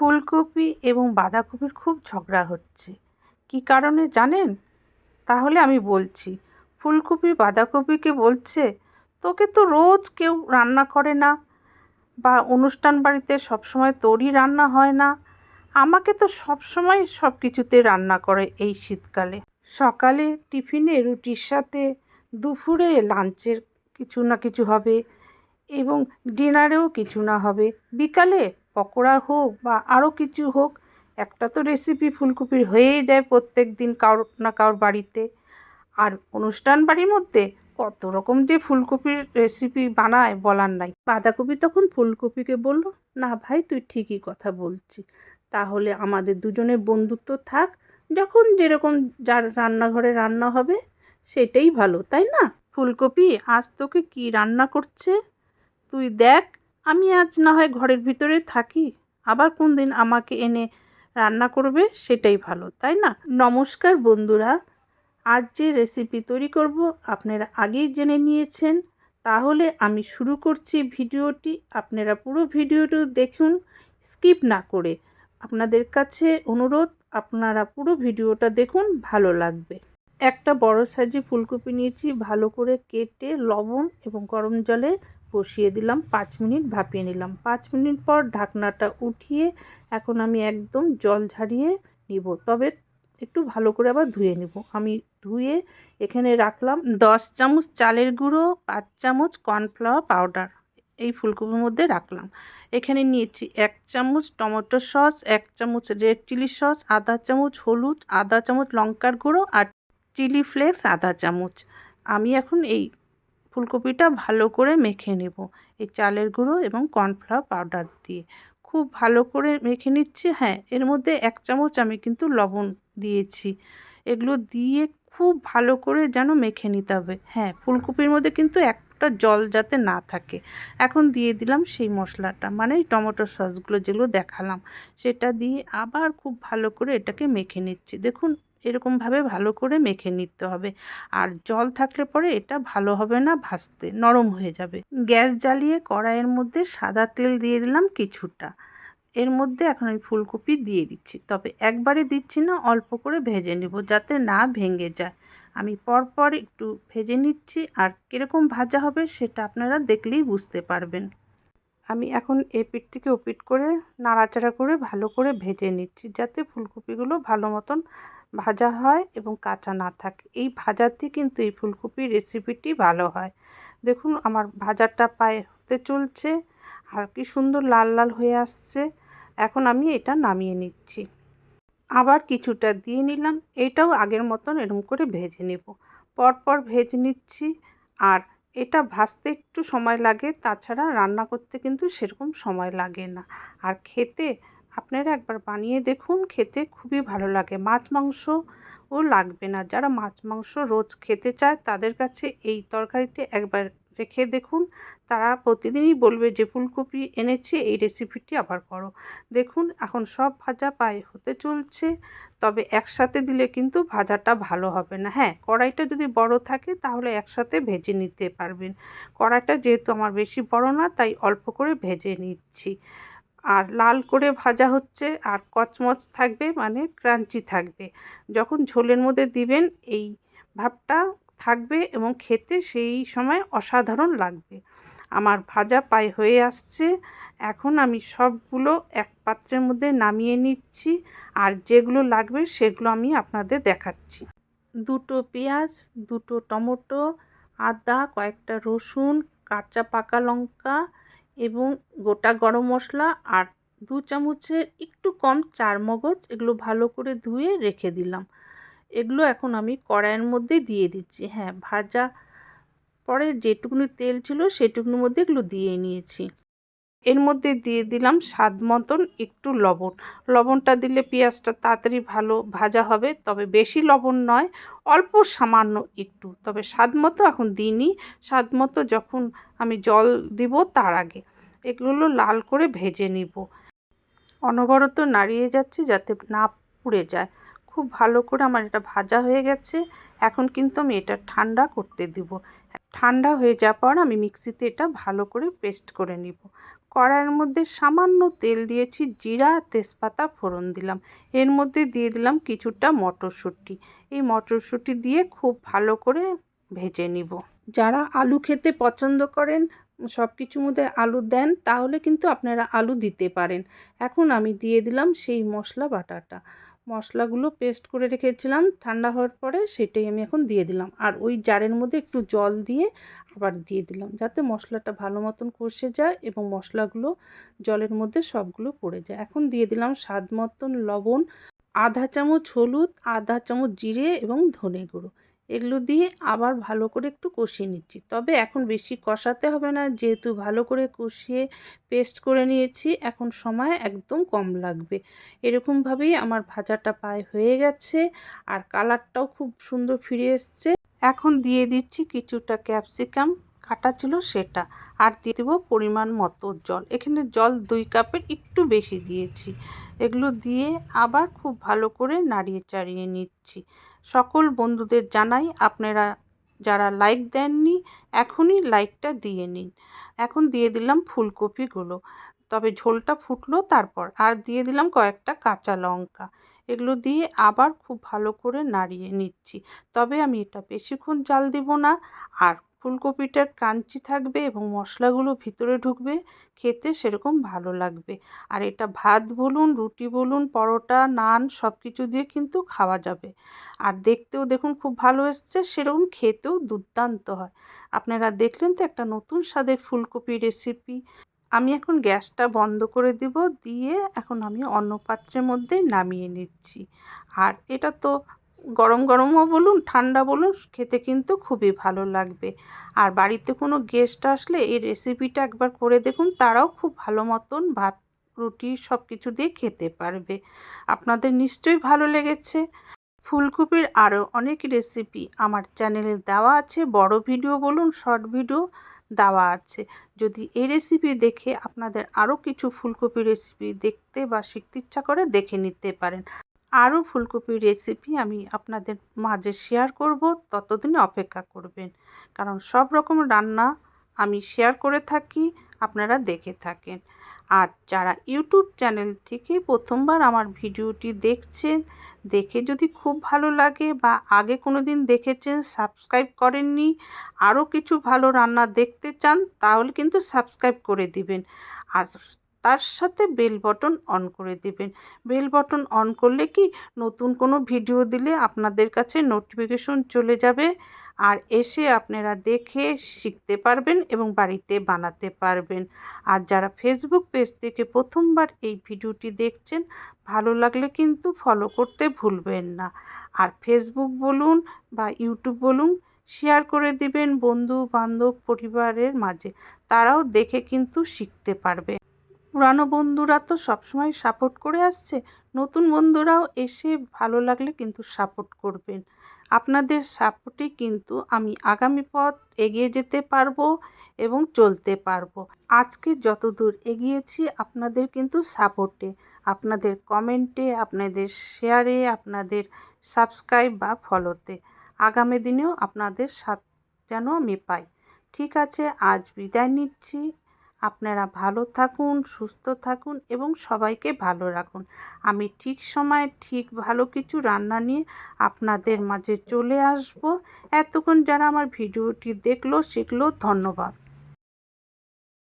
ফুলকপি এবং বাঁধাকপির খুব ঝগড়া হচ্ছে। কী কারণে জানেন? তাহলে আমি বলছি, ফুলকপি বাঁধাকপিকে বলছে, তোকে তো রোজ কেউ রান্না করে না বা অনুষ্ঠান বাড়িতে সবসময় তোরই রান্না হয় না। আমাকে তো সবসময় সব কিছুতে রান্না করে এই শীতকালে। সকালে টিফিনে রুটির সাথে, দুপুরে লাঞ্চের কিছু না কিছু হবে এবং ডিনারেও কিছু না হবে। বিকালে পকোড়া হোক বা আরও কিছু হোক, একটা তো রেসিপি ফুলকপির হয়েই যায় প্রত্যেক দিন কারোর না কারোর বাড়িতে। আর অনুষ্ঠান বাড়ির মধ্যে কত রকম যে ফুলকপির রেসিপি বানায় বলার নাই। বাঁধাকপি তখন ফুলকপিকে বলল, না ভাই, তুই ঠিকই কথা বলছি তাহলে আমাদের দুজনের বন্ধুত্ব থাক, যখন যেরকম যার রান্নাঘরে রান্না হবে, সেটাই ভালো, তাই না? ফুলকপি, আজ তোকে কি রান্না করছে? তুই দেখ আমি আজ না হয় ঘরের ভিতরে থাকি। আবার কোন দিন আমাকে এনে রান্না করবে সেটাই ভালো, তাই না? নমস্কার বন্ধুরা, আজ যে রেসিপি তৈরি করব আপনারা আগেই জেনে নিয়েছেন। তাহলে আমি শুরু করছি ভিডিওটি। আপনারা পুরো ভিডিওটি দেখুন স্কিপ না করে। আপনাদের কাছে অনুরোধ, আপনারা পুরো ভিডিওটা দেখুন, ভালো লাগবে। একটা বড় সাইজে ফুলকপি নিয়েছি, ভালো করে কেটে লবণ এবং গরম জলে বসিয়ে দিলাম, পাঁচ মিনিট ভাপিয়ে নিলাম। পাঁচ মিনিট পর ঢাকনাটা উঠিয়ে এখন আমি একদম জল ঝারিয়ে নিব, তবে একটু ভালো করে আবার ধুয়ে নেব। আমি ধুয়ে এখানে রাখলাম দশ চামচ চালের গুঁড়ো, পাঁচ চামচ কর্নফ্লাওয়ার পাউডার, এই ফুলকপির মধ্যে রাখলাম। এখানে নিয়েছি এক চামচ টমেটো সস, এক চামচ রেড চিলি সস, আধা চামচ হলুদ, আধা চামচ লঙ্কার গুঁড়ো আর চিলি ফ্লেক্স আধা চামচ। আমি এখন এই ফুলকপিটা ভালো করে মেখে নেব। এই চালের গুঁড়ো এবং কর্নফ্লাওয়ার পাউডার দিয়ে। খুব ভালো করে মেখে নিচ্ছি। হ্যাঁ এর মধ্যে এক চামচ আমি কিন্তু লবণ দিয়েছি। এগুলো দিয়ে খুব ভালো করে যেন মেখে নিতে হবে। হ্যাঁ ফুলকপির মধ্যে কিন্তু একটা জল যাতে না থাকে। এখন দিয়ে দিলাম সেই মশলাটা মানে টমেটো সসগুলো যেগুলো দেখালাম। সেটা দিয়ে আবার খুব ভালো করে এটাকে মেখে নিচ্ছি। দেখুন এরকমভাবে ভালো করে মেখে নিতে হবে। আর জল থাকলে পরে এটা ভালো হবে না, ভাজতে নরম হয়ে যাবে। গ্যাস জ্বালিয়ে কড়াইয়ের মধ্যে সাদা তেল দিয়ে দিলাম কিছুটা। এর মধ্যে এখন আমি ফুলকপি দিয়ে দিচ্ছি। তবে একবারে দিচ্ছি না, অল্প করে ভেজে নেব যাতে না ভেঙে যায়। আমি পরপর একটু ভেজে নিচ্ছি আর কীরকম ভাজা হবে সেটা আপনারা দেখলেই বুঝতে পারবেন। আমি এখন এপিট থেকে ওপিট করে নাড়াচাড়া করে ভালো করে ভেজে নিচ্ছি যাতে ফুলকপিগুলো ভালো মতন ভাজা হয় এবং কাঁচা না থাকে, এই ভাজাতে কিন্তু এই ফুলকপির রেসিপিটি ভালো হয়। দেখুন, আমার ভাজাটা পায়ে হতে চলছে, আর কি সুন্দর লাল লাল হয়ে আসছে। এখন আমি এটা নামিয়ে নিচ্ছি। আবার কিছুটা দিয়ে নিলাম, এটাও আগের মতন এরকম করে ভেজে নেব। পরপর ভেজে নিচ্ছি, আর এটা ভাজতে একটু সময় লাগে, তাছাড়া রান্না করতে কিন্তু সেরকম সময় লাগে না। আর খেতে আপনারা একবার বানিয়ে দেখুন, খেতে খুবই ভালো লাগে। মাছ মাংস ও লাগবে না। যারা মাছ মাংস রোজ খেতে চায়, তাদের কাছে এই তরকারিটি একবার রেখে দেখুন। তারা প্রতিদিনই বলবে, যে ফুলকপি এনেছে, এই রেসিপিটি আবার করো। দেখুন, এখন সব ভাজা পায়ে হতে চলছে। তবে একসাথে দিলে কিন্তু ভাজাটা ভালো হবে না। হ্যাঁ কড়াইটা যদি বড় থাকে, তাহলে একসাথে ভেজে নিতে পারবেন। কড়াইটা যেহেতু আমার বেশি বড় না, তাই অল্প করে ভেজে নিচ্ছি। আর লাল করে ভাজা হচ্ছে আর কচমচ থাকবে মানে ক্রাঞ্চি থাকবে। যখন ঝোলের মধ্যে দিবেন, এই ভাবটা থাকবে এবং খেতে সেই সময় অসাধারণ লাগবে। আমার ভাজা পায়ে হয়ে আসছে। এখন আমি সবগুলো এক পাত্রের মধ্যে নামিয়ে নিচ্ছি আর যেগুলো লাগবে সেগুলো আমি আপনাদের দেখাচ্ছি। দুটো পেঁয়াজ, দুটো টমেটো, আদা, কয়েকটা রসুন, কাঁচা পাকা লঙ্কা এবং গোটা গরম মশলা আর দু চামচের একটু কম চার মগজ এগুলো ভালো করে ধুয়ে রেখে দিলাম। এগুলো এখন আমি কড়াইয়ের মধ্যে দিয়ে দিচ্ছি। হ্যাঁ ভাজা পরে যেটুকুনি তেল ছিল সেটুকুনির মধ্যে এগুলো দিয়ে নিয়েছি। এর মধ্যে দিয়ে দিলাম স্বাদ মতন একটু লবণ। লবণটা দিলে পেঁয়াজটা তাড়াতাড়ি ভালো ভাজা হবে, তবে বেশি লবণ নয়, অল্প সামান্য একটু। তবে স্বাদ মতো এখন দিইনি। স্বাদ মতো যখন আমি জল দিব তার আগে এগুলো লাল করে ভেজে নিব। অনবরত নাড়িয়ে যাচ্ছে যাতে না পুড়ে যায়। খুব ভালো করে আমার এটা ভাজা হয়ে গেছে। এখন কিন্তু আমি এটা ঠান্ডা করতে দিব। ঠান্ডা হয়ে যাওয়ার পর আমি মিক্সিতে এটা ভালো করে পেস্ট করে নিব। কড়াইয়ের মধ্যে সামান্য তেল দিয়েছি, জিরা, তেজপাতা, ফোড়ন দিলাম। এর মধ্যে দিয়ে দিলাম কিছুটা মটরশুঁটি। এই মটরশুঁটি দিয়ে খুব ভালো করে ভেজে নিব। যারা আলু খেতে পছন্দ করেন সব কিছুর মধ্যে আলু দেন, তাহলে কিন্তু আপনারা আলু দিতে পারেন। এখন আমি দিয়ে দিলাম সেই মশলা বাটাটা। মশলাগুলো পেস্ট করে রেখেছিলাম। ঠান্ডা হওয়ার পরে সেটাই আমি এখন দিয়ে দিলাম। আর ওই জারের মধ্যে একটু জল দিয়ে আবার দিয়ে দিলাম যাতে মশলাটা ভালো মতন কষে যায় এবং মশলাগুলো জলের মধ্যে সবগুলো পড়ে যায়। এখন দিয়ে দিলাম স্বাদ মতন লবণ, আধা চামচ হলুদ, আধা চামচ জিরে এবং ধনে গুঁড়ো। এগুলো দিয়ে আবার ভালো করে একটু কষিয়ে নিচ্ছি। তবে এখন বেশি কষাতে হবে না, যেহেতু ভালো করে কষিয়ে পেস্ট করে নিয়েছি, এখন সময় একদম কম লাগবে। এরকমভাবেই আমার ভাজাটা প্রায় হয়ে গেছে আর কালারটাও খুব সুন্দর ফিরে এসছে। এখন দিয়ে দিচ্ছি কিছুটা ক্যাপসিকাম, কাটা ছিল সেটা। আর দিয়ে দেবো পরিমাণ মতো জল। এখানে জল দুই কাপের একটু বেশি দিয়েছি। এগুলো দিয়ে আবার খুব ভালো করে নাড়িয়ে চাড়িয়ে নিচ্ছি। সকল বন্ধুদের জানাই, আপনারা যারা লাইক দেননি, এখনই লাইকটা দিয়ে নিন। এখন দিয়ে দিলাম ফুলকপিগুলো। তবে ঝোলটা ফুটলো তারপর। আর দিয়ে দিলাম কয়েকটা কাঁচা লঙ্কা। এগুলো দিয়ে আবার খুব ভালো করে নাড়িয়ে নিচ্ছি। তবে আমি এটা বেশিক্ষণ জাল দিব না। আর ফুলকপিটা ক্রাঞ্চি থাকবে এবং মশলাগুলো ভিতরে ঢুকবে, খেতে সেরকম ভালো লাগবে। আর এটা ভাত বলুন, রুটি বলুন, পরোটা, নান সব কিছু দিয়ে কিন্তু খাওয়া যাবে। আর দেখতেও দেখুন খুব ভালো এসছে, সেরকম খেতেও দুর্দান্ত হয়। আপনারা দেখলেন তো একটা নতুন স্বাদের ফুলকপি রেসিপি। আমি এখন গ্যাসটা বন্ধ করে দিব, দিয়ে এখন আমি অন্য পাত্রের মধ্যে নামিয়ে নিচ্ছি। আর এটা তো গরম গরমও বলুন, ঠান্ডা বলুন, খেতে কিন্তু খুবই ভালো লাগবে। আর বাড়িতে কোনো গেস্ট আসলে এই রেসিপিটা একবার করে দেখুন, তারাও খুব ভালো মতন ভাত, রুটি সব কিছু দিয়ে খেতে পারবে। আপনাদের নিশ্চয়ই ভালো লেগেছে। ফুলকপির আরও অনেক রেসিপি আমার চ্যানেলে দেওয়া আছে, বড় ভিডিও বলুন শর্ট ভিডিও দেওয়া আছে। যদি এই রেসিপি দেখে আপনাদের আরও কিছু ফুলকপি রেসিপি দেখতে বা শিখতে ইচ্ছা করে দেখে নিতে পারেন। আরও ফুলকপির রেসিপি আমি আপনাদের মাঝে শেয়ার করব, ততদিনে অপেক্ষা করবেন। কারণ সব রকম রান্না আমি শেয়ার করে থাকি, আপনারা দেখে থাকেন। আর যারা ইউটিউব চ্যানেল থেকে প্রথমবার আমার ভিডিওটি দেখছেন, দেখে যদি খুব ভালো লাগে বা আগে কোনো দিন দেখেছেন সাবস্ক্রাইব করেননি, আরও কিছু ভালো রান্না দেখতে চান, তাহলে কিন্তু সাবস্ক্রাইব করে দিবেন। আর তার সাথে বেল বটন অন করে দিবেন। বেল বটন অন করলে কি নতুন কোনো ভিডিও দিলে আপনাদের কাছে নোটিফিকেশন চলে যাবে আর এসে আপনারা দেখে শিখতে পারবেন এবং বাড়িতে বানাতে পারবেন। আর যারা ফেসবুক পেজ থেকে প্রথমবার এই ভিডিওটি দেখছেন, ভালো লাগলে কিন্তু ফলো করতে ভুলবেন না। আর ফেসবুক বলুন বা ইউটিউব বলুন শেয়ার করে দিবেন বন্ধু বান্ধব পরিবারের মাঝে। তারাও দেখে কিন্তু শিখতে পারবে। পুরানো বন্ধুরা তো সবসময় সাপোর্ট করে আসছে। নতুন বন্ধুরাও এসে ভালো লাগলে কিন্তু সাপোর্ট করবেন। আপনাদের সাপোর্টে কিন্তু আমি আগামী পথ এগিয়ে যেতে পারব এবং চলতে পারব। আজকে যতদূর এগিয়েছি আপনাদের কিন্তু সাপোর্টে আপনাদের কমেন্টে আপনাদের শেয়ারে আপনাদের সাবস্ক্রাইব বা ফলোতে আগামী দিনেও আপনাদের সাথ যেন আমি পাই। ঠিক আছে, আজ বিদায় নিচ্ছি। আপনারা ভালো থাকুন, সুস্থ থাকুন এবং সবাইকে ভালো রাখুন। আমি ঠিক সময়ে ঠিক ভালো কিছু রান্না নিয়ে আপনাদের মাঝে চলে আসব। এতক্ষণ যারা আমার ভিডিওটি দেখল, শিখলো, ধন্যবাদ।